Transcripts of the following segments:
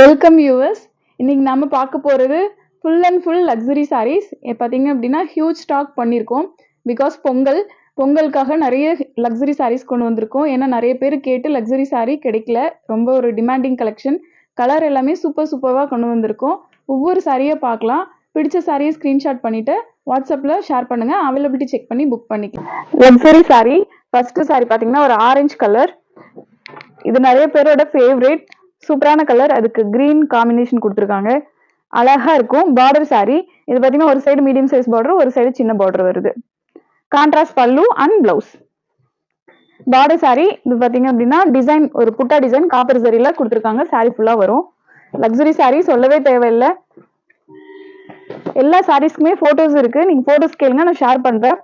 Welcome viewers இன்னைக்கு நம்ம பார்க்க போகிறது full and full luxury sarees பார்த்தீங்க அப்படின்னா ஹியூஜ் ஸ்டாக் பண்ணியிருக்கோம். பிகாஸ் பொங்கல் பொங்கலுக்காக நிறைய லக்ஸரி சாரீஸ் கொண்டு வந்திருக்கோம். ஏன்னா நிறைய பேர் கேட்டு லக்ஸரி சாரீ கிடைக்கல. ரொம்ப ஒரு டிமாண்டிங் கலெக்ஷன் கலர் எல்லாமே சூப்பர் சூப்பராக கொண்டு வந்திருக்கோம். ஒவ்வொரு சாரியை பார்க்கலாம். பிடிச்ச சாரியை ஸ்க்ரீன்ஷாட் பண்ணிட்டு வாட்ஸ்அப்பில் ஷேர் பண்ணுங்கள் அவைலபிலிட்டி செக் பண்ணி புக் பண்ணிக்கலாம். லக்ஸரி சாரீ ஃபர்ஸ்ட் saree பார்த்தீங்கன்னா ஒரு ஆரஞ்சு கலர் இது நிறைய பேரோட ஃபேவரேட் சூப்பரான கலர் அதுக்கு கிரீன் காம்பினேஷன் கொடுத்துருக்காங்க. அழகா இருக்கும். பார்டர் சாரி இது பார்த்தீங்கன்னா ஒரு சைடு மீடியம் சைஸ் பார்டர் ஒரு சைடு சின்ன பார்டர் வருது. Contrast pallu and blouse border saree இது பார்த்தீங்க அப்படின்னா டிசைன் ஒரு புட்டா டிசைன் காப்பர் சரியில கொடுத்துருக்காங்க. சாரி ஃபுல்லாக வரும். லக்ஸரி சாரி சொல்லவே தேவையில்லை. எல்லா சாரீஸ்க்குமே ஃபோட்டோஸ் இருக்கு. நீங்க ஃபோட்டோஸ் கேளுங்க நான் ஷேர் பண்றேன்.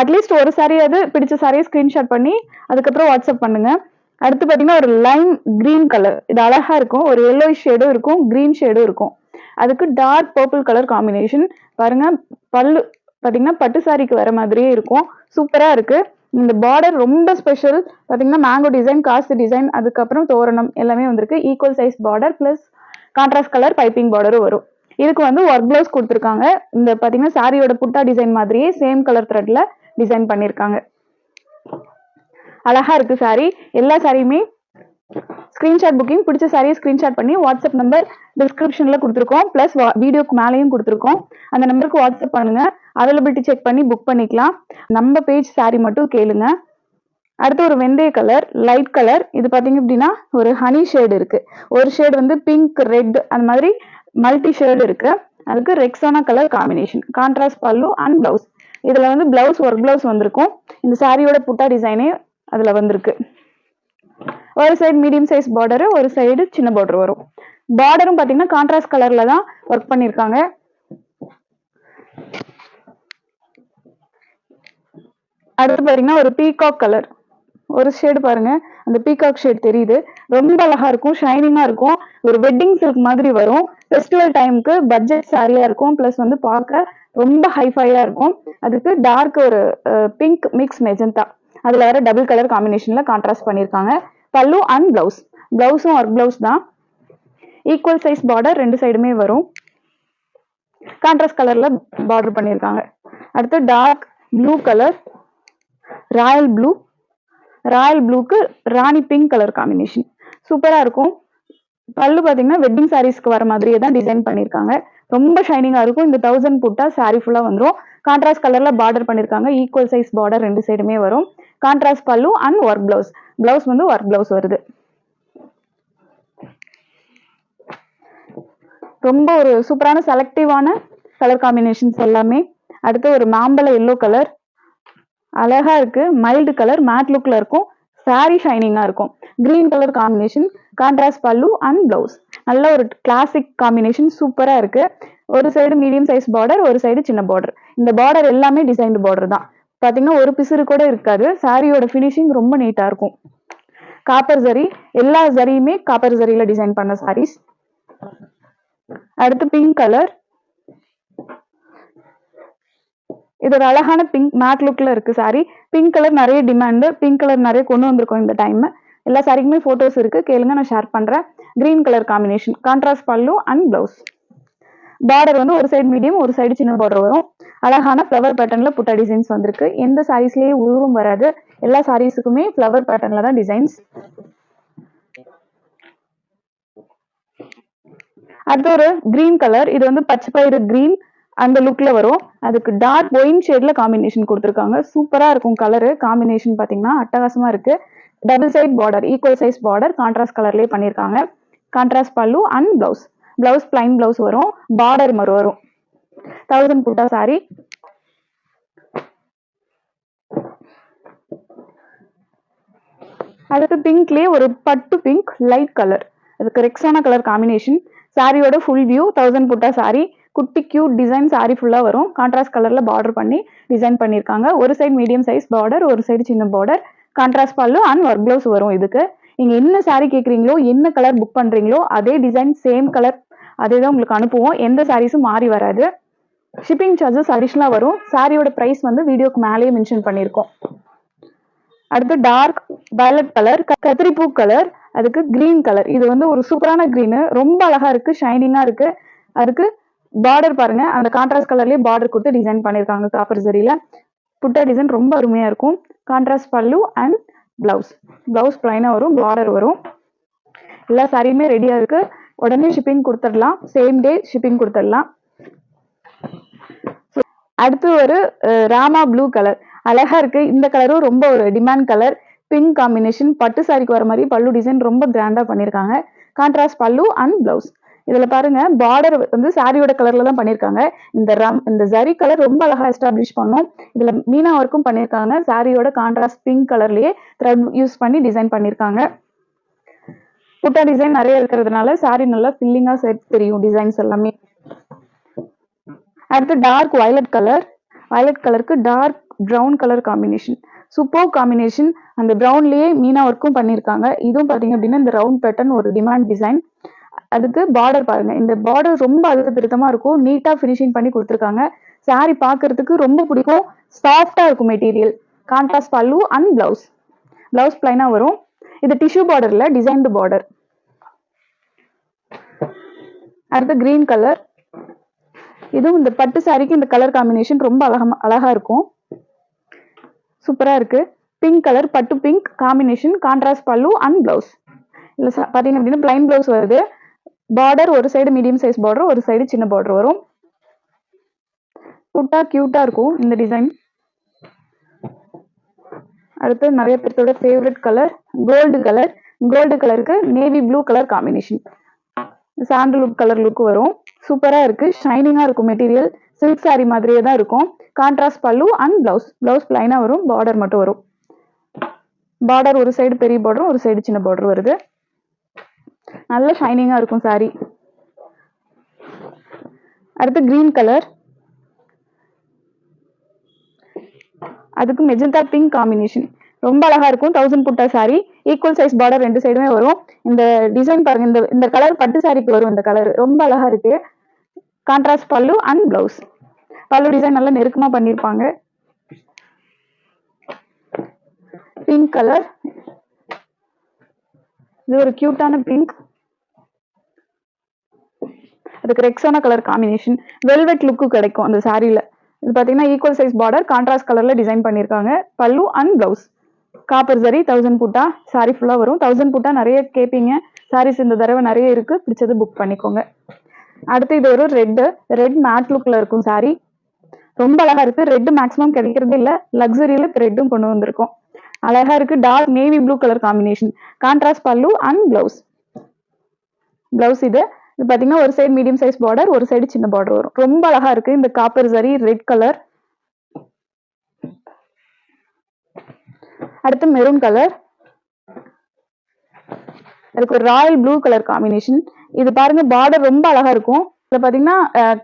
அட்லீஸ்ட் ஒரு சாரியாவது அது பிடிச்ச சாரியை ஸ்கிரீன்ஷாட் பண்ணி அதுக்கப்புறம் வாட்ஸ்அப் பண்ணுங்க. அடுத்து பார்த்தீங்கன்னா ஒரு லைம் கிரீன் கலர் இது அழகா இருக்கும். ஒரு எல்லோ ஷேடும் இருக்கும். கிரீன் ஷேடும் இருக்கும். அதுக்கு டார்க் பர்பிள் கலர் காம்பினேஷன் பாருங்க பல்லு பார்த்தீங்கன்னா பட்டு சாரிக்கு வர மாதிரியே இருக்கும். சூப்பராக இருக்கு. இந்த பார்டர் ரொம்ப ஸ்பெஷல் பார்த்தீங்கன்னா மேங்கோ டிசைன் காசு டிசைன் அதுக்கப்புறம் தோரணம் எல்லாமே வந்திருக்கு. Equal size border plus contrast colour piping பார்டரும் வரும். இதுக்கு வந்து ஒர்க் ப்ளவுஸ் கொடுத்துருக்காங்க. இந்த பார்த்தீங்கன்னா சாரியோட புட்டா டிசைன் மாதிரியே சேம் கலர் த்ரெட்ல டிசைன் பண்ணிருக்காங்க. அழகா இருக்கு சாரி எல்லா சாரியுமே ஸ்கிரீன்ஷாட் புக்கிங் பிடிச்ச சாரியை ஸ்கிரீன்ஷாட் பண்ணி வாட்ஸ்அப் நம்பர் டிஸ்கிரிப்ஷன்ல கொடுத்துருக்கோம். பிளஸ் வீடியோக்கு மேலேயும் கொடுத்துருக்கோம். அந்த நம்பருக்கு வாட்ஸ்அப் பண்ணுங்க. அவைலபிலிட்டி செக் பண்ணி புக் பண்ணிக்கலாம். நம்ம பேஜ் சாரி மட்டும் கேளுங்க. அடுத்து ஒரு வெந்தய கலர் லைட் கலர் இது பாத்தீங்க அப்படின்னா ஒரு ஹனி ஷேடு இருக்கு. ஒரு ஷேடு வந்து பிங்க் ரெட் அந்த மாதிரி மல்டி ஷேடு இருக்கு. அதுக்கு ரெக்ஸானா colour combination contrast pallu and blouse இதுல வந்து பிளவுஸ் ஒர்க் பிளவுஸ் வந்திருக்கும். இந்த சாரியோட புட்டா டிசைனே அதில் வந்திருக்கு. ஒரு சைடு மீடியம் சைஸ் பார்டரு ஒரு சைடு சின்ன பார்டர் வரும். பார்டரும் பார்த்தீங்கன்னா கான்ட்ராஸ்ட் கலரில் தான் ஒர்க் பண்ணியிருக்காங்க அடுத்து பார்த்தீங்கன்னா ஒரு பீகாக் கலர் ஒரு ஷேடு பாருங்க. அந்த பீகாக் ஷேட் தெரியுது. ரொம்ப அழகா இருக்கும் ஷைனிங்கா இருக்கும். ஒரு வெட்டிங் சில்க் மாதிரி வரும். ஃபெஸ்டிவல் டைமுக்கு பட்ஜெட் சாரியா இருக்கும். பிளஸ் வந்து பார்க்க ரொம்ப ஹைஃபையா இருக்கும். அதுக்கு டார்க் ஒரு பிங்க் மிக்ஸ் மெஜந்தா அதில் வர டபுள் கலர் காம்பினேஷனில் கான்ட்ராஸ்ட் பண்ணிருக்காங்க பல்லு அண்ட் ப்ளவுஸ் ப்ளவுஸும் ஒர்க் ப்ளவுஸ் தான். ஈக்குவல் சைஸ் பார்டர் ரெண்டு சைடுமே வரும். கான்ட்ராஸ்ட் கலரில் பார்டர் பண்ணியிருக்காங்க. அடுத்து dark blue colour royal blue royal ப்ளூக்கு ராணி பிங்க் கலர் காம்பினேஷன் சூப்பராக இருக்கும். பல்லு பார்த்தீங்கன்னா வெட்டிங் சாரீஸ்க்கு வர மாதிரியே தான் டிசைன் பண்ணியிருக்காங்க. ரொம்ப ஷைனிங்காக இருக்கும். இந்த தௌசண்ட் போட்டால் சாரீ ஃபுல்லாக வந்துடும் கான்ட்ராஸ்ட் கலரில் பார்டர் பண்ணியிருக்காங்க. ஈக்குவல் சைஸ் பார்டர் ரெண்டு சைடுமே வரும். Contrast pallu and work blouse blouse வந்து ஒர்க் பிளவுஸ் வருது. ரொம்ப ஒரு சூப்பரான செலக்டிவான கலர் காம்பினேஷன்ஸ் எல்லாமே. அடுத்து ஒரு மாம்பழ எல்லோ கலர் அழகா இருக்கு. மைல்டு கலர் மேட் லுக்ல இருக்கும். சாரி ஷைனிங்கா இருக்கும். Green colour combination contrast pallu and blouse நல்ல ஒரு கிளாசிக் காம்பினேஷன் சூப்பரா இருக்கு. ஒரு சைடு மீடியம் சைஸ் பார்டர் ஒரு சைடு சின்ன பார்டர் இந்த பார்டர் எல்லாமே டிசைன்டு பார்டர் தான். பாத்தீங்கன்னா ஒரு பிசுறு கூட இருக்காது. சாரியோட ஃபினிஷிங் ரொம்ப நீட்டாக இருக்கும். காப்பர் ஜரி எல்லா ஜரியுமே காப்பர் ஜரியில டிசைன் பண்ண சாரீஸ் அடுத்து பிங்க் கலர் இது ஒரு அழகான பிங்க் மேட் லுக்கில் இருக்கு சாரி பிங்க் கலர் நிறைய டிமாண்டு பிங்க் கலர் நிறைய கொண்டு வந்திருக்கோம் இந்த டைம் எல்லா சாரிக்குமே ஃபோட்டோஸ் இருக்கு. கேளுங்க நான் ஷேர் பண்றேன். Green colour combination contrast pallu and blouse border வந்து ஒரு சைடு மீடியம் ஒரு சைடு சின்ன பார்டர் வரும். அழகான ஃப்ளவர் பேட்டர்னில் புட்டா டிசைன்ஸ் வந்திருக்கு. எந்த சாரீஸ்லயே உருவம் வராது. எல்லா சாரீஸுக்குமே ஃப்ளவர் பேட்டர்னில் தான் டிசைன்ஸ் அடுத்து ஒரு கிரீன் கலர் இது வந்து பச்சை பயிறு கிரீன் அந்த லுக்ல வரும். அதுக்கு டார்க் ஒயின் ஷேட்ல காம்பினேஷன் கொடுத்துருக்காங்க. சூப்பரா இருக்கும் கலரு காம்பினேஷன் பாத்தீங்கன்னா அட்டகாசமா இருக்கு. Double side border equal size border contrast கலர்லயே பண்ணிருக்காங்க. Contrast pallu and blouse blouse plain blouse வரும். பார்டர் மறு வரும். தௌசண்ட் புட்டா சாரி அடுத்து பிங்க்லயே ஒரு பட்டு பிங்க் லைட் கலர் அதுக்கு கரெக்டான கலர் காம்பினேஷன் சாரியோட full view thousand butta saree குட்டி கியூட் டிசைன் சாரி ஃபுல்லா வரும். கான்ட்ராஸ்ட் கலர்ல பார்டர் பண்ணி டிசைன் பண்ணிருக்காங்க ஒரு சைடு மீடியம் சைஸ் பார்டர் ஒரு சைடு சின்ன border contrast pallu and work blouse வரும் இதுக்கு. நீங்க என்ன சாரி கேட்குறீங்களோ என்ன கலர் புக் பண்றீங்களோ அதே டிசைன் சேம் கலர் அதே தான் உங்களுக்கு அனுப்புவோம். எந்த சாரீஸும் மாறி வராது. ஷிப்பிங் சார்ஜஸ் அடிஷ்னலாக வரும். சாரியோட ப்ரைஸ் வந்து வீடியோக்கு மேலேயே மென்ஷன் பண்ணியிருக்கோம். அடுத்து டார்க் வயலட் கலர் கத்திரிப்பூ கலர் அதுக்கு கிரீன் கலர் இது வந்து ஒரு சூப்பரான க்ரீனு ரொம்ப அழகா இருக்கு ஷைனிங்கா இருக்கு. அதுக்கு பார்டர் பாருங்க. அந்த கான்ட்ராஸ்ட் கலர்லயே பார்டர் கொடுத்து டிசைன் பண்ணியிருக்காங்க காப்பர் சரியில புட்டா டிசைன் ரொம்ப அருமையா இருக்கும். Contrast pallu and blouse blouse பிளைனா வரும் பார்டர் வரும். எல்லா சாரியுமே ரெடியா இருக்கு. உடனே ஷிப்பிங் கொடுத்துடலாம். சேம் டே ஷிப்பிங் கொடுத்துடலாம். அடுத்து ஒரு ராமா ப்ளூ கலர் அழகா இருக்கு. இந்த கலரும் ரொம்ப ஒரு டிமாண்ட் கலர் பிங்க் காம்பினேஷன் பட்டு சாரிக்கு வர மாதிரி பல்லு டிசைன் ரொம்ப கிராண்டா பண்ணிருக்காங்க. கான்ட்ராஸ்ட் பல்லு அண்ட் பிளவுஸ் இதுல பாருங்க பார்டர் வந்து சாரியோட கலர்ல தான் பண்ணிருக்காங்க. இந்த ரம் இந்த ஜரி கலர் ரொம்ப அழகா எஸ்டாப்ளிஷ் பண்ணோம். இதுல மீனா ஒர்க்கும் பண்ணிருக்காங்க. சாரியோட கான்ட்ராஸ்ட் பிங்க் கலர்லயே த்ரெட் யூஸ் பண்ணி டிசைன் பண்ணிருக்காங்க. புட்டா டிசைன் நிறைய இருக்கிறதுனால சாரி நல்லா ஃபில்லிங்கா சேர்த்து தெரியும். டிசைன்ஸ் எல்லாமே. அடுத்து டார்க் வயலட் கலர் வயலட் கலருக்கு dark brown colour combination super combination அந்த ப்ரௌன்லேயே மீனா ஒர்க்கும் பண்ணியிருக்காங்க இதுவும் பார்த்தீங்க அப்படின்னா இந்த ரவுண்ட் பேட்டர்ன் ஒரு டிமாண்ட் டிசைன் அதுக்கு பார்டர் பாருங்க. இந்த பார்டர் ரொம்ப அழுத்த திருத்தமாக இருக்கும் நீட்டாக ஃபினிஷிங் பண்ணி கொடுத்துருக்காங்க. சாரி பார்க்கறதுக்கு ரொம்ப பிடிக்கும். சாஃப்டாக இருக்கும் material contrast pallu and blouse blouse பிளைனாக வரும். இது டிஷ்யூ பார்டரில் டிசைன்டு பார்டர் அடுத்து கிரீன் கலர் இதுவும் இந்த பட்டு சாரிக்கு இந்த கலர் காம்பினேஷன் ரொம்ப அழகா அழகா இருக்கும். சூப்பரா இருக்கு. பிங்க் கலர் பட்டு pink combination contrast pallu and blouse இல்ல ச- பாத்தீங்க அப்படின்னா பிளைன் பிளவுஸ் வருது. பார்டர் ஒரு சைடு மீடியம் சைஸ் பார்டர் ஒரு சைடு சின்ன பார்டர் வரும். குட்டா கியூட்டா இருக்கும் இந்த டிசைன் அடுத்து நிறைய பேர்த்தோட favourite colour gold colour gold கலருக்கு navy blue colour combination sandalwood colour look வரும். சூப்பரா இருக்கு. ஷைனிங்கா இருக்கும் மெட்டீரியல் சில்க் saree மாதிரியே தான் இருக்கும். Contrast pallu and blouse blouse பிளைனா வரும். பார்டர் மட்டும் வரும். பார்டர் ஒரு சைடு பெரிய பார்டரும் ஒரு சைடு சின்ன பார்டர் வருது. நல்ல ஷைனிங்கா இருக்கும் சாரீ அடுத்து கிரீன் கலர் அதுக்கு மெஜந்தா பிங்க் காம்பினேஷன் ரொம்ப அழகா இருக்கும். Thousand butta sorry equal size border ரெண்டு சைடுமே வரும். இந்த டிசைன் பாருங்க. இந்த இந்த கலர் பட்டு சாரிக்கு வரும் இந்த கலர் ரொம்ப அழகா இருக்கு. கான்ட்ராஸ்ட் பல்லு அண்ட் பிளவுஸ் பல்லு டிசைன் நல்லா நெருக்கமாக பண்ணியிருப்பாங்க பிங்க் கலர் இது ஒரு கியூட்டான பிங்க் அதுக்கு ரெக்ஸான கலர் காம்பினேஷன் வெல்வெட் லுக்கு கிடைக்கும் அந்த சாரியில் இது பார்த்தீங்கன்னா ஈக்குவல் சைஸ் பார்டர் கான்ட்ராஸ்ட் கலரில் டிசைன் பண்ணியிருக்காங்க pallu and blouse copper zari thousand butta saree ஃபுல்லாக வரும். தௌசண்ட் புட்டா நிறைய கேட்பீங்க சாரீஸ் இந்த தடவை நிறைய இருக்குது பிடிச்சது புக் பண்ணிக்கோங்க. அடுத்து இது ஒரு ரெட் ரெட் மேட் லுக்ல இருக்கும் சாரி ரொம்ப அழகா இருக்கு. ரெட் மேக்ஸிமம் கிடைக்கிறது இல்ல. லக்ஸரியில ரெட்டும் கொண்டு வந்திருக்கோம். அழகா இருக்கு. Dark navy blue colour combination contrast pallu and blouse blouse இது. இது பாத்தீங்கன்னா ஒரு சைடு மீடியம் சைஸ் பார்டர் ஒரு சைடு சின்ன பார்டர் வரும். ரொம்ப அழகா இருக்கு. இந்த காப்பர் சரி ரெட் கலர் அடுத்து மெரூன் கலர் அதுக்கு ஒரு ராயல் ப்ளூ கலர் காம்பினேஷன் இது பாருங்க பார்டர் ரொம்ப அழகா இருக்கும். இதுல பாத்தீங்கன்னா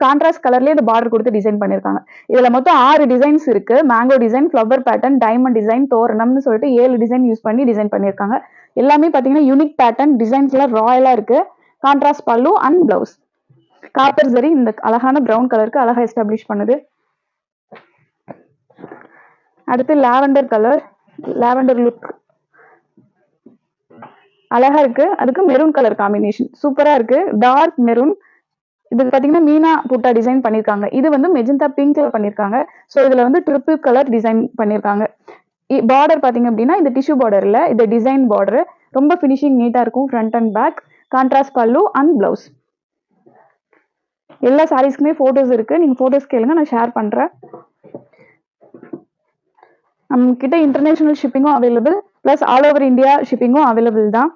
கான்ட்ராஸ்ட் கலர்லயே இந்த பார்டர் கொடுத்து டிசைன் பண்ணிருக்காங்க. இதுல மொத்தம் ஆறு டிசைன்ஸ் இருக்கு. Mango design flower pattern diamond design தோரணம்னு சொல்லிட்டு ஏழு டிசைன் யூஸ் பண்ணி டிசைன் பண்ணிருக்காங்க. எல்லாமே பாத்தீங்கன்னா யூனிக் பேட்டர்ன் டிசைன்ஸ் எல்லாம் ராயலா இருக்கு. Contrast pallu and blouse copper சரி இந்த அழகான ப்ரௌன் கலருக்கு அழகா எஸ்டாப்ளிஷ் பண்ணுது. அடுத்து லாவெண்டர் கலர் லாவெண்டர் லுக் அழகா இருக்கு. அதுக்கு மெரூன் கலர் காம்பினேஷன் சூப்பரா இருக்கு. டார்க் மெரூன் இது பாத்தீங்கன்னா மீனா புட்டா டிசைன் பண்ணிருக்காங்க. இது வந்து மெஜந்தா பிங்க்ல பண்ணிருக்காங்க. சோ இதுல வந்து ட்ரிபிள் கலர் டிசைன் பண்ணிருக்காங்க. பார்டர் பாத்தீங்க அப்படின்னா இந்த டிஷ்யூ பார்டர்ல இது டிசைன் பார்டர் ரொம்ப ஃபினிஷிங் நீட்டா இருக்கும் front and back contrast pallu and blouse எல்லா சாரீஸ்க்குமே போட்டோஸ் இருக்கு. நீங்க போட்டோஸ் கேளுங்க நான் ஷேர் பண்றேன். நம்ம கிட்ட international ஷிப்பிங்கும் available plus all over India ஷிப்பிங்கும் available தான்.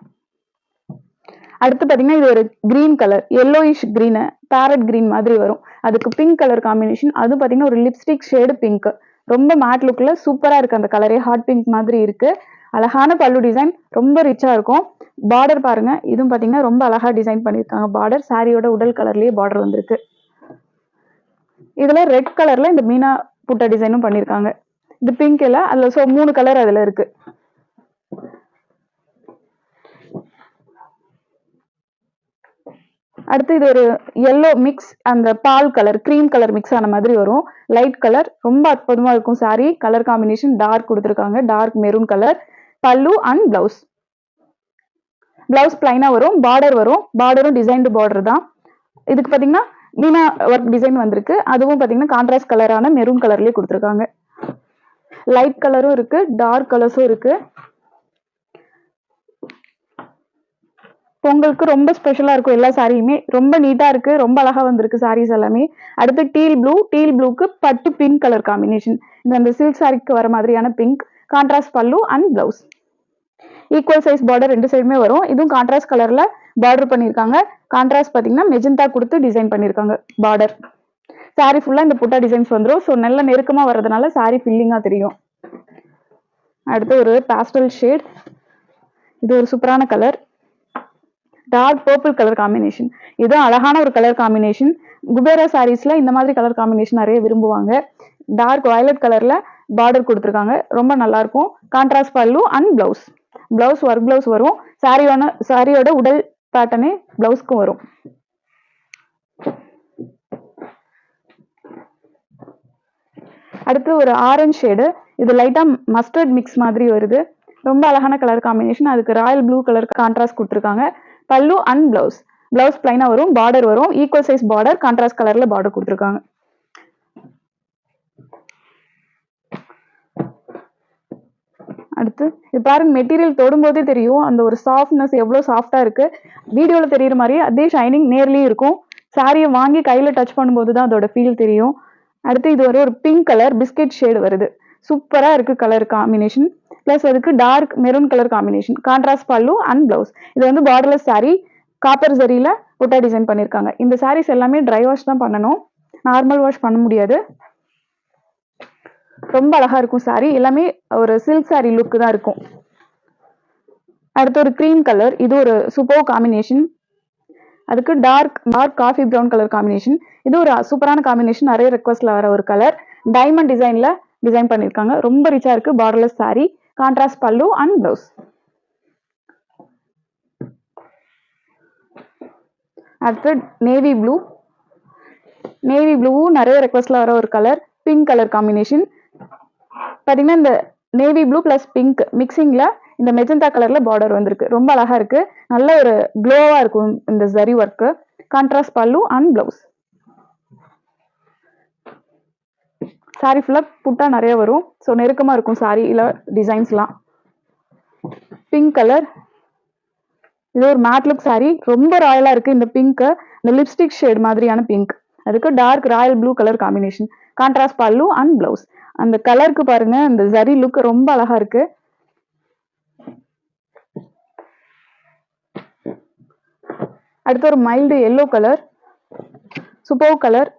அடுத்து பார்த்தீங்கன்னா இது ஒரு green colour yellowish green parrot green மாதிரி வரும். அதுக்கு பிங்க் கலர் காம்பினேஷன் அது பார்த்தீங்கன்னா ஒரு லிப்ஸ்டிக் ஷேடு பிங்க் ரொம்ப மேட் லுக்கில் சூப்பராக இருக்குது அந்த கலரே ஹாட் பிங்க் மாதிரி இருக்குது அழகான பல்லு டிசைன் ரொம்ப ரிச்சாக இருக்கும். பார்டர் பாருங்கள் இதுவும் பார்த்தீங்கன்னா ரொம்ப அழகா டிசைன் பண்ணியிருக்காங்க. பார்டர் சாரியோட உடல் கலர்லேயே பார்டர் வந்திருக்கு. இதில் ரெட் கலரில் இந்த மீனா புட்டா டிசைனும் பண்ணியிருக்காங்க. இது பிங்க் இல்லை அதில் ஸோ மூணு கலர் அதில் இருக்கு. அடுத்து இது ஒரு எல்லோ மிக்ஸ் அந்த பால் கலர் க்ரீம் கலர் மிக்ஸ் ஆன மாதிரி வரும். லைட் கலர் ரொம்ப அற்புதமா இருக்கும் saree. கலர் காம்பினேஷன் டார்க் கொடுத்துருக்காங்க. Dark maroon colour pallu and blouse blouse பிளைனா வரும் பார்டர் வரும். பார்டரும் டிசைன்டு பார்டர் தான். இதுக்கு பாத்தீங்கன்னா மீனா ஒர்க் டிசைன் வந்திருக்கு. அதுவும் பாத்தீங்கன்னா கான்ட்ராஸ்ட் கலரான மெரூன் கலர்லயே கொடுத்துருக்காங்க. லைட் கலரும் இருக்கு டார்க் கலர்ஸும் இருக்கு. பொங்கலுக்கு ரொம்ப ஸ்பெஷலாக இருக்கும் எல்லா சாரியுமே. ரொம்ப நீட்டாக இருக்குது ரொம்ப அழகாக வந்திருக்கு சாரீஸ் எல்லாமே. அடுத்து டீல் ப்ளூ டீல் ப்ளூக்கு பட்டு பிங்க் கலர் காம்பினேஷன் இந்த அந்த சில்க் சாரிக்கு வர மாதிரியான pink contrast pallu and blouse equal size border ரெண்டு சைடுமே வரும். இதுவும் கான்ட்ராஸ்ட் கலரில் பார்டர் பண்ணியிருக்காங்க. கான்ட்ராஸ்ட் பார்த்தீங்கன்னா மெஜந்தா கொடுத்து டிசைன் பண்ணியிருக்காங்க பார்டர் சாரி ஃபுல்லாக இந்த புட்டா டிசைன்ஸ் வந்துடும் ஸோ நல்ல நெருக்கமாக வர்றதுனால சாரி ஃபில்லிங்காக தெரியும். அடுத்து ஒரு பாஸ்டல் ஷேட் இது ஒரு சூப்பரான colour dark purple colour combination இதுதான் அழகான ஒரு கலர் காம்பினேஷன் குபேரா சாரீஸ்ல இந்த மாதிரி கலர் காம்பினேஷன் நிறைய விரும்புவாங்க. டார்க் வயலட் கலர்ல பார்டர் கொடுத்துருக்காங்க. ரொம்ப நல்லா இருக்கும். Contrast pallu and blouse blouse work blouse வரும். சாரியோட சாரியோட உடல் பேட்டர்னே பிளவுஸ்க்கும் வரும். அடுத்து ஒரு ஆரஞ்சு ஷேடு இது லைட்டா மஸ்டர்ட் மிக்ஸ் மாதிரி வருது. ரொம்ப அழகான கலர் காம்பினேஷன் அதுக்கு ராயல் ப்ளூ கலர் கான்ட்ராஸ்ட் கொடுத்துருக்காங்க. பல்லு அண்ட் பிளவுஸ் பிளவுஸ் பிளைனா வரும் பார்டர் வரும். ஈக்குவல் சைஸ் பார்டர் கான்ட்ராஸ்ட் கலர்ல பார்டர் கொடுத்துருக்காங்க. அடுத்து இது பாருங்க மெட்டீரியல் தொடும்போதே தெரியும் அந்த ஒரு சாஃப்ட்னஸ் எவ்வளவு சாஃப்டா இருக்கு. வீடியோல தெரியுற மாதிரி அதே ஷைனிங் நேர்லயும் இருக்கும். சாரியை வாங்கி கையில டச் பண்ணும்போது தான் அதோட ஃபீல் தெரியும். அடுத்து இது ஒரு ஒரு பிங்க் கலர் பிஸ்கெட் ஷேடு வருது. சூப்பரா இருக்கு கலர் காம்பினேஷன் பிளஸ் அதுக்கு dark maroon colour combination contrast pallu and blouse இது வந்து பார்டர்லெஸ் saree காப்பர் சரியில ஒட்டா டிசைன் பண்ணிருக்காங்க. இந்த சாரீஸ் எல்லாமே ட்ரை வாஷ் தான் பண்ணணும். நார்மல் வாஷ் பண்ண முடியாது. ரொம்ப அழகா இருக்கும் saree. எல்லாமே ஒரு சில்க் saree லுக் தான் இருக்கும். அடுத்து ஒரு க்ரீம் கலர் இது ஒரு சூப்பர் காம்பினேஷன் அதுக்கு dark dark coffee brown colour combination இது ஒரு சூப்பரான காம்பினேஷன் நிறைய ரெக்வஸ்ட்ல வர ஒரு கலர் டைமண்ட் டிசைன்ல டிசைன் பண்ணியிருக்காங்க ரொம்ப ரிச்சா இருக்கு. Borderless saree contrast pallu and blouse அடுத்து நேவி ப்ளூ நேவி ப்ளூவும் நிறைய ரெக்வஸ்ட்ல வர ஒரு கலர் பிங்க் கலர் காம்பினேஷன் பார்த்தீங்கன்னா இந்த நேவி ப்ளூ பிளஸ் பிங்க் மிக்சிங்ல இந்த மெஜந்தா கலர்ல பார்டர் வந்திருக்கு. ரொம்ப அழகா இருக்கு. நல்ல ஒரு க்ளோவா இருக்கும் இந்த zari work contrast pallu and blouse saree ஃபுல்லாக புட்டா நிறைய வரும். ஸோ நெருக்கமாக இருக்கும் சாரியில டிசைன்ஸ்லாம் பிங்க் கலர் இது ஒரு மேட் லுக் saree. ரொம்ப ராயலாக இருக்குது இந்த பிங்க்கு இந்த லிப்ஸ்டிக் ஷேட் மாதிரியான பிங்க் அதுக்கு dark royal blue colour combination contrast pallu and blouse அந்த கலருக்கு பாருங்க அந்த ஜரி லுக் ரொம்ப அழகா இருக்கு. அடுத்து ஒரு mild yellow colour super colour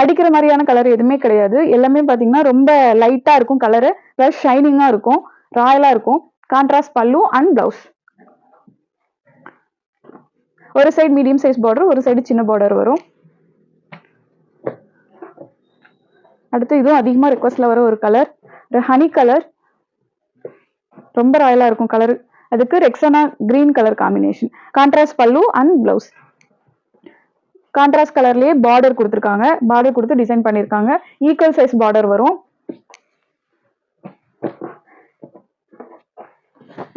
அடிக்கிற மாதிரியான கலர் எதுவுமே கிடையாது. எல்லாமே பார்த்தீங்கன்னா ரொம்ப லைட்டாக இருக்கும் கலரு ப்ளஸ் ஷைனிங்காக இருக்கும். ராயலாக இருக்கும். கான்ட்ராஸ்ட் பல்லு அண்ட் ப்ளவுஸ் ஒரு சைடு மீடியம் சைஸ் பார்டர் ஒரு சைடு சின்ன பார்டர் வரும். அடுத்து இதுவும் அதிகமாக ரெக்வஸ்ட்ல வர ஒரு கலர் ஹனி கலர் ரொம்ப ராயலாக இருக்கும் கலர் அதுக்கு ரெக்ஸனா green colour combination contrast pallu and blouse contrast கலர்லயே border கொடுத்துருக்காங்க. பார்டர் கொடுத்து டிசைன் பண்ணிருக்காங்க ஈக்குவல் சைஸ் பார்டர் வரும்.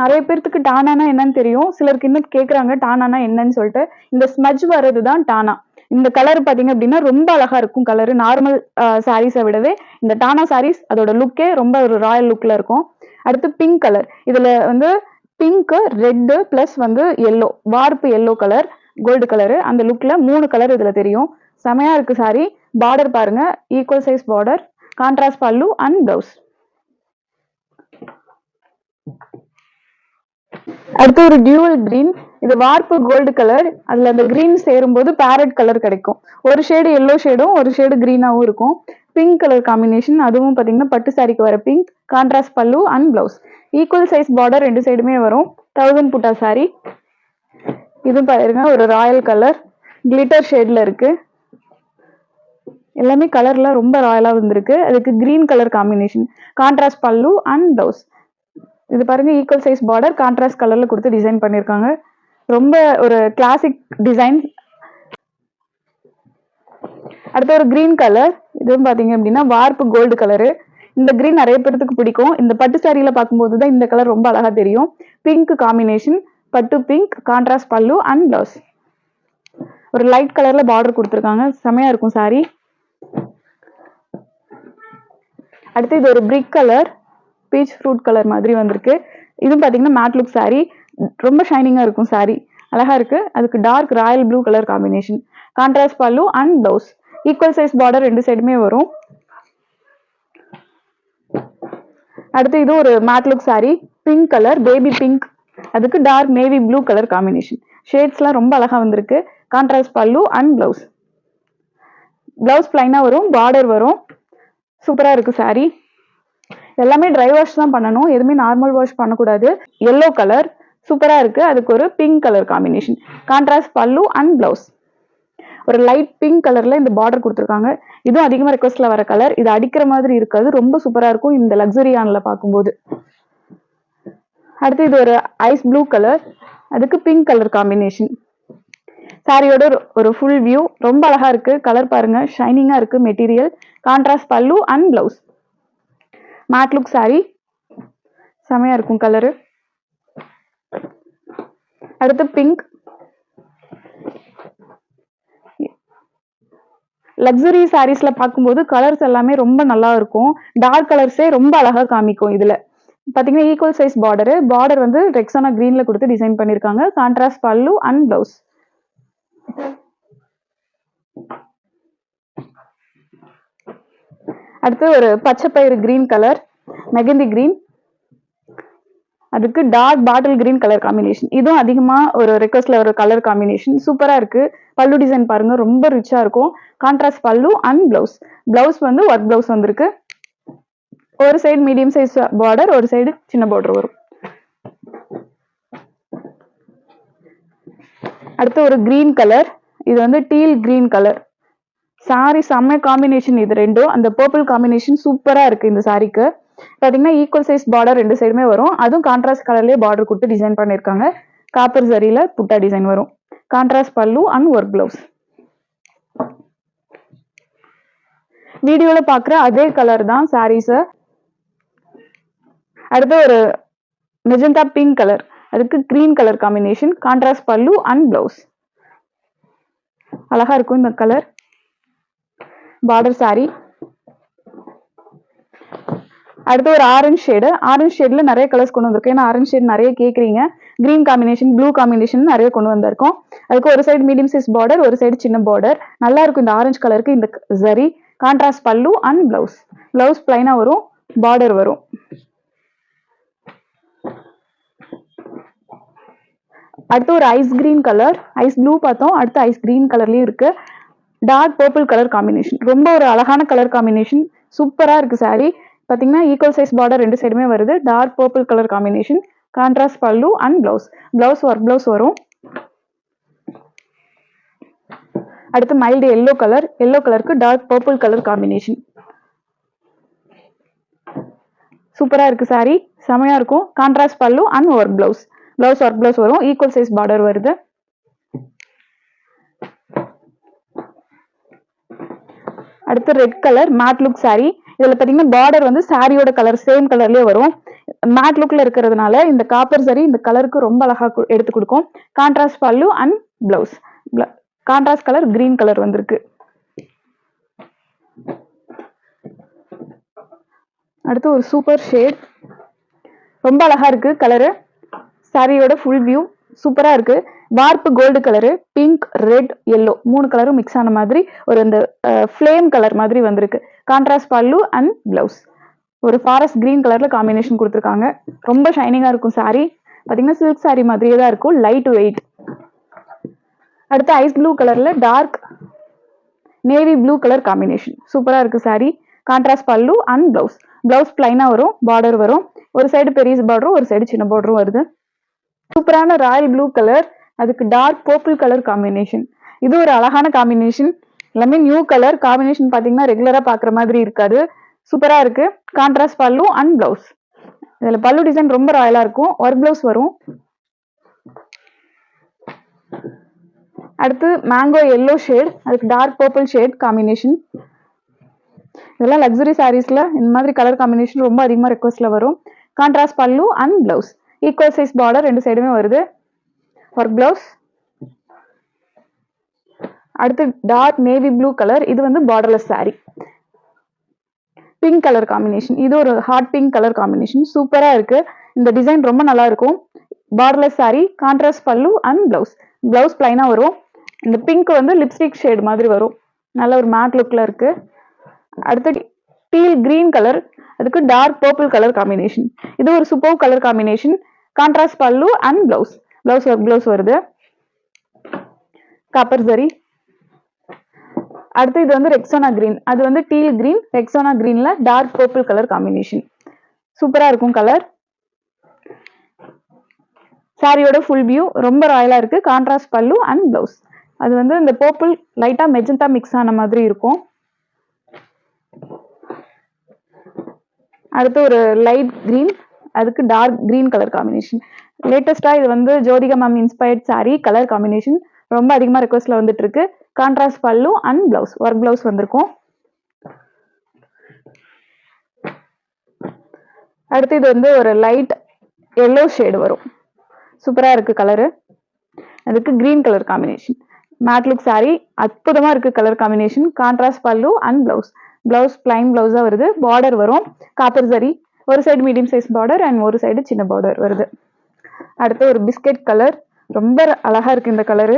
நிறைய பேர்த்துக்கு டானானா என்னன்னு தெரியும். சிலருக்கு இன்னும் கேக்குறாங்க டானானா என்னன்னு சொல்லிட்டு. இந்த ஸ்மஜ் வர்றது தான் டானா இந்த கலர் பாத்தீங்க அப்படின்னா ரொம்ப அழகா இருக்கும் கலர் நார்மல் சாரீஸை விடவே. இந்த டானா சாரீஸ் அதோட லுக்கே ரொம்ப ஒரு ராயல் லுக்ல இருக்கும். அடுத்து பிங்க் கலர் இதுல வந்து பிங்க் ரெட்டு பிளஸ் வந்து எல்லோ வார்ப்பு எல்லோ கலர் கோல்டு கலரு அந்த லுக்கில் மூணு கலர் இதில் தெரியும். செமையாக இருக்குது சாரி பார்டர் பாருங்கள் equal size border contrast pallu and blouse அடுத்து ஒரு டியூவல் கிரீன் இது வார்ப்பு கோல்டு கலர் அதுல அந்த கிரீன் சேரும்போது பேரட் கலர் கிடைக்கும். ஒரு ஷேடு எல்லோ ஷேடும் ஒரு ஷேடு கிரீனாவும் இருக்கும். பிங்க் கலர் காம்பினேஷன் அதுவும் பாத்தீங்கன்னா பட்டு சாரிக்கு வர pink contrast pallu and blouse equal size border ரெண்டு சைடுமே வரும். தௌசண்ட் புட்டா சாரி இது பாருங்க ஒரு ராயல் கலர் கிளிட்டர் ஷேட்ல இருக்கு. எல்லாமே கலர்லாம் ரொம்ப ராயலாக வந்திருக்கு. அதுக்கு green colour combination contrast pallu and blouse இது பாருங்க ஈக்குவல் சைஸ் பார்டர் கான்ட்ராஸ்ட் கலர்ல கொடுத்து டிசைன் பண்ணியிருக்காங்க ரொம்ப ஒரு கிளாசிக் டிசைன் அடுத்து ஒரு கிரீன் கலர் இதுவும் பாத்தீங்க அப்படின்னா வார்ப்பு கோல்டு கலரு இந்த கிரீன் நிறைய பேர்த்துக்கு பிடிக்கும். இந்த பட்டு சாரியில பார்க்கும்போது தான் இந்த கலர் ரொம்ப அழகா தெரியும். பிங்க் காம்பினேஷன் பட்டு pink contrast pallu and blouse ஒரு லைட் கலர்ல பார்டர் கொடுத்துருக்காங்க. செமையா இருக்கும் சாரி அடுத்து இது ஒரு brick colour peach fruit colour மாதிரி வந்திருக்கு. இதுவும் பார்த்தீங்கன்னா மேட் லுக் சாரி ரொம்ப ஷைனிங்காக இருக்கும் சாரி அழகா இருக்கு. அதுக்கு dark royal blue colour combination contrast pallu and blouse equal size border ரெண்டு சைடுமே வரும். அடுத்து இது ஒரு matte look sari pink colour baby pink அதுக்கு dark navy blue colour combination ஷேட்ஸ்லாம் ரொம்ப அழகாக வந்திருக்கு. Contrast pallu and blouse blouse ப்ளைனாக வரும் பார்டர் வரும். சூப்பராக இருக்குது சாரீ எல்லாமே ட்ரை வாஷ் தான் பண்ணணும். எதுவுமே நார்மல் வாஷ் பண்ணக்கூடாது. எல்லோ கலர் சூப்பராக இருக்குது அதுக்கு ஒரு pink colour combination contrast pallu and blouse ஒரு லைட் பிங்க் கலரில் இந்த பார்டர் கொடுத்துருக்காங்க. இதுவும் அதிகமாக ரெக்வஸ்ட்டில் வர கலர் இது அடிக்கிற மாதிரி இருக்காது. ரொம்ப சூப்பராக இருக்கும். இந்த லக்ஸரி ஆனில் பார்க்கும்போது. அடுத்து இது ஒரு ஐஸ் ப்ளூ கலர் அதுக்கு பிங்க் கலர் காம்பினேஷன் சாரியோட ஒரு- ஃபுல் வியூ ரொம்ப அழகா இருக்கு. கலர் பாருங்க. ஷைனிங்கா இருக்கு material contrast pallu and blouse matte look sari செமையா இருக்கும் கலரு அடுத்து பிங்க் லக்ஸுரி சாரீஸ்ல பார்க்கும்போது கலர்ஸ் எல்லாமே ரொம்ப நல்லா இருக்கும். டார்க் கலர்ஸே ரொம்ப அழகா காமிக்கும் இதுல. பார்த்தீங்கன்னா ஈக்குவல் சைஸ் பார்டரு பார்டர் வந்து ரெக்ஸானா க்ரீனில் கொடுத்து டிசைன் பண்ணியிருக்காங்க கான்ட்ராஸ்ட் பல்லு அண்ட் ப்ளவுஸ் அடுத்து ஒரு பச்சை பயிறு கிரீன் கலர் மெகந்தி கிரீன் அதுக்கு dark bottle green colour combination இதுவும் அதிகமாக ஒரு ரெக்வஸ்ட்ல ஒரு கலர் காம்பினேஷன் சூப்பராக இருக்கு. பல்லு டிசைன் பாருங்க. ரொம்ப ரிச்சாக இருக்கும். Contrast pallu and blouse blouse வந்து ஒர்க் ப்ளவுஸ் வந்திருக்கு. ஒரு சைடு மீடியம் சைஸ் பார்டர் ஒரு சைடு சின்ன பார்டர் வரும். அடுத்து ஒரு கிரீன் கலர் இது வந்து டீல் கிரீன் கலர் சாரி செம்ம காம்பினேஷன் இது ரெண்டும். அந்த பர்பிள் காம்பினேஷன் சூப்பரா இருக்கு இந்த சாரிக்கு பாத்தீங்கன்னா ஈக்குவல் சைஸ் பார்டர் ரெண்டு சைடுமே வரும். அதுவும் கான்ட்ராஸ்ட் கலர்லயே பார்டர் கொடுத்து டிசைன் பண்ணிருக்காங்க காப்பர் சரியில புட்டா டிசைன் வரும். Contrast pallu and work gloves வீடியோல பாக்குற அதே கலர் தான் சாரீஸை அடுத்து ஒரு மெஜந்தா பிங்க் கலர் அதுக்கு green colour combination contrast pallu and blouse அழகா இருக்கும் இந்த கலர் பார்டர் சாரி அடுத்து ஒரு ஆரஞ்சு ஷேடு ஆரஞ்சு ஷேட்ல நிறைய கலர்ஸ் கொண்டு வந்திருக்கோம். ஏன்னா ஆரஞ்சு ஷேட் நிறைய கேட்குறீங்க கிரீன் காம்பினேஷன் ப்ளூ காம்பினேஷன் நிறைய கொண்டு வந்திருக்கோம். அதுக்கு ஒரு சைடு மீடியம் சைஸ் பார்டர் ஒரு சைடு சின்ன பார்டர் நல்லா இருக்கும் இந்த ஆரஞ்சு கலருக்கு இந்த சரி contrast pallu and blouse blouse பிளைனா வரும். பார்டர் வரும். அடுத்து ஒரு ice green colour ice blue பார்த்தோம். அடுத்து ஐஸ் கிரீன் கலர்லயும் இருக்கு. டார்க் பர்பிள் கலர் காம்பினேஷன் ரொம்ப ஒரு அழகான கலர் காம்பினேஷன் சூப்பரா இருக்கு saree. பாத்தீங்கன்னா ஈக்குவல் சைஸ் பார்டர் ரெண்டு சைடுமே வருது. Dark purple colour combination contrast pallu and blouse blouse work blouse வரும். அடுத்து மைல்டு எல்லோ கலர் எல்லோ கலருக்கு டார்க் பர்பிள் கலர் காம்பினேஷன் சூப்பரா இருக்கு saree. செமையா இருக்கும். Contrast pallu and work blouse blouse work blouse வரும். ஈக்குவல் சைஸ் பார்டர் வருது. அடுத்து red colour matte look saree. இதுல பாத்தீங்கன்னா பார்டர் வந்து சாரியோட கலர் சேம் கலர்லயே வரும். மேட் லுக்ல இருக்கிறதுனால இந்த காப்பர் saree இந்த கலருக்கு ரொம்ப அழகா எடுத்து கொடுக்கும். Contrast pallu and blouse contrast colour green colour வந்திருக்கு. அடுத்து ஒரு சூப்பர் ஷேட் ரொம்ப அழகா இருக்கு கலரு சாரியோட ஃபுல் வியூ சூப்பராக இருக்கு. வார்ப்பு gold colour pink red yellow மூணு கலரும் மிக்ஸ் ஆன மாதிரி ஒரு அந்த ஃப்ளேம் கலர் மாதிரி வந்திருக்கு. கான்ட்ராஸ்ட் பல்லு அண்ட் பிளவுஸ் ஒரு ஃபாரஸ்ட் கிரீன் கலரில் காம்பினேஷன் கொடுத்துருக்காங்க. ரொம்ப ஷைனிங்காக இருக்கும் saree. பார்த்தீங்கன்னா சில்க் saree மாதிரியே தான் இருக்கும். லைட் வெயிட் அடுத்து ஐஸ் ப்ளூ கலரில் dark navy blue colour combination சூப்பராக இருக்குது saree. Contrast pallu and blouse blouse பிளைனாக வரும் பார்டர் வரும். ஒரு சைடு பெரிய பார்டரும் ஒரு சைடு சின்ன பார்டரும் வருது. சூப்பரான ராயல் ப்ளூ கலர் அதுக்கு டார்க் பர்பிள் கலர் காம்பினேஷன் இது ஒரு அழகான காம்பினேஷன் எல்லாமே நியூ கலர் காம்பினேஷன் பார்த்தீங்கன்னா ரெகுலரா பாக்குற மாதிரி இருக்காது. சூப்பரா இருக்கு. கான்ட்ராஸ்ட் பல்லு அண்ட் பிளவுஸ் இதுல பல்லு டிசைன் ரொம்ப ராயலா இருக்கும். ஒர்க் பிளவுஸ் வரும். அடுத்து மேங்கோ எல்லோ ஷேட் அதுக்கு டார்க் பர்பிள் ஷேட் காம்பினேஷன் இதெல்லாம் லக்ஸுரி சாரீஸ்ல இந்த மாதிரி கலர் காம்பினேஷன் ரொம்ப அதிகமாக ரெக்வஸ்ட்ல வரும். Contrast pallu and blouse equal size border ரெண்டு சைடுமே வருது. ஒர்க் பிளவுஸ் அடுத்து டார்க் நேவி ப்ளூ கலர் இது வந்து borderless saree. Pink colour combination இது ஒரு ஹாட் பிங்க் கலர் காம்பினேஷன் சூப்பரா இருக்கு. இந்த டிசைன் ரொம்ப நல்லா இருக்கும். Borderless sari contrast pallu and blouse blouse பிளைனா வரும். இந்த பிங்க் வந்து லிப்ஸ்டிக் ஷேடு மாதிரி வரும். நல்ல ஒரு மேட் லுக்ல இருக்கு. அடுத்து டீல் கிரீன் கலர் அதுக்கு டார்க் பர்பிள் கலர் காம்பினேஷன் இது ஒரு super colour combination contrast pallu and blouse blouse work blouse வருது. காப்பர் சரி அடுத்து இது வந்து ரெக்ஸோனா கிரீன் அது வந்து டீல் கிரீன் ரெக்ஸோனா கிரீன்ல டார்க் பர்பிள் கலர் காம்பினேஷன் சூப்பரா இருக்கும் கலர் சாரியோட ஃபுல் வியூ ரொம்ப ராயலா இருக்கு. கான்ட்ராஸ்ட் பல்லு அண்ட் பிளவுஸ் அது வந்து இந்த பர்பிள் லைட்டா மெஜந்தா மிக்ஸ் ஆன மாதிரி இருக்கும். அடுத்து ஒரு லைட் கிரீன் அதுக்கு டார்க் கிரீன் கலர் காம்பினேஷன் லேட்டஸ்டா இது வந்து Jyothika ma'am inspired sari colour combination ரொம்ப அதிகமா ரெக்வஸ்ட்ல வந்துட்டு இருக்கு contrast pallu and blouse work blouse வந்திருக்கும். அடுத்து இது வந்து ஒரு லைட் எல்லோ ஷேடு வரும். சூப்பரா இருக்கு கலரு அதுக்கு green colour combination matte look saree. அற்புதமா இருக்கு colour combination contrast pallu and blouse blouse plain பிளவுஸா வருது. பார்டர் வரும். காப்பர் சரி ஒரு side medium size border and ஒரு சைடு சின்ன பார்டர் வருது. அடுத்து ஒரு பிஸ்கெட் கலர் ரொம்ப அழகா இருக்கு இந்த கலரு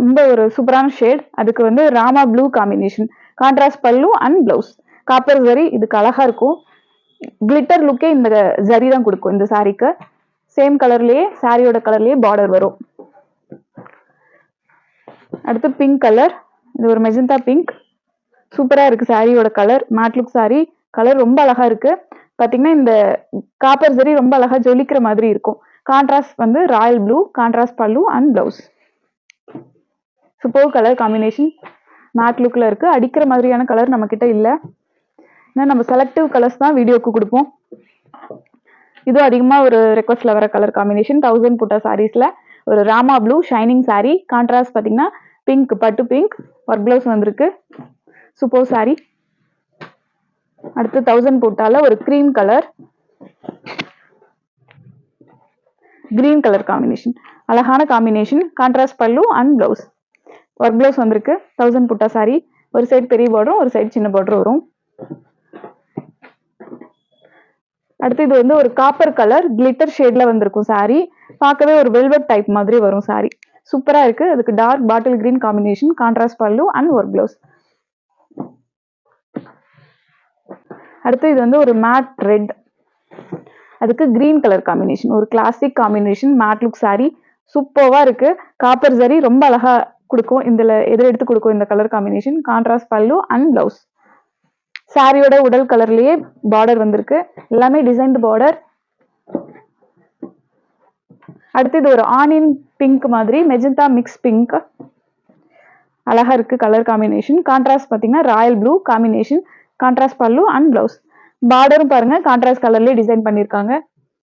ரொம்ப ஒரு சூப்பரான ஷேட் அதுக்கு வந்து Rama blue combination contrast pallu and blouse copper zari இதுக்கு அழகா இருக்கும். கிளிட்டர் லுக்கே இந்த ஜரி தான் கொடுக்கும் இந்த சாரீக்கு சேம் கலர்லயே சாரியோட கலர்லயே பார்டர் வரும். அடுத்து பிங்க் கலர் இது ஒரு மெஜந்தா பிங்க் சூப்பராக இருக்குது சாரியோட கலர் மேட்லுக் சாரி கலர் ரொம்ப அழகாக இருக்குது பார்த்தீங்கன்னா இந்த காப்பர் சரி ரொம்ப அழகாக ஜொலிக்கிற மாதிரி இருக்கும். கான்ட்ராஸ்ட் வந்து royal blue contrast pallu and blouse super colour combination matte லுக்கில் இருக்குது அடிக்கிற மாதிரியான கலர் நம்மக்கிட்ட இல்லை. ஏன்னா நம்ம செலக்டிவ் கலர்ஸ் தான் வீடியோக்கு கொடுப்போம். இதுவும் அதிகமாக ஒரு ரெக்வஸ்ட்டில் வர கலர் காம்பினேஷன் தௌசண்ட் புட்டா சாரீஸில் ஒரு Rama blue shining sari contrast பார்த்தீங்கன்னா பிங்க் பட்டு பிங்க் ஒர்க் ப்ளவுஸ் வந்திருக்கு. சூப்பர் சாரி அடுத்து தௌசண்ட் புட்டால ஒரு cream colour green colour combination அழகான combination contrast pallu and blouse work blouse வந்திருக்கு. தௌசண்ட் புட்டா சாரி ஒரு சைடு பெரிய பார்டரும் ஒரு சைடு சின்ன பார்டரும் வரும். அடுத்து இது வந்து ஒரு காப்பர் கலர் கிளிட்டர் ஷேட்ல வந்திருக்கும் சாரி பார்க்கவே ஒரு வெல்வெட் டைப் மாதிரி வரும் சாரி சூப்பரா இருக்கு. அதுக்கு dark bottle green combination contrast pallu and work blouse அடுத்து இது வந்து ஒரு மேட் ரெட் அதுக்கு கிரீன் கலர் காம்பினேஷன் ஒரு classic combination matte look saree. சூப்பர்வா இருக்கு. காப்பர் சரி ரொம்ப அழகா கொடுக்கும். இதுல எதிர் எடுத்து கொடுக்கும் இந்த colour combination contrast pallu and blouse சாரியோட உடல் கலர்லயே பார்டர் வந்திருக்கு. எல்லாமே டிசைன்டு பார்டர் அடுத்து இது ஒரு ஆனியன் பிங்க் மாதிரி மெஜந்தா மிக்ஸ் பிங்க் அழகா இருக்கு கலர் காம்பினேஷன் கான்ட்ராஸ்ட் பாத்தீங்கன்னா royal blue combination contrast pallu and blouse பார்டரும் பாருங்க கான்ட்ராஸ்ட் கலர்லயே டிசைன் பண்ணிருக்காங்க.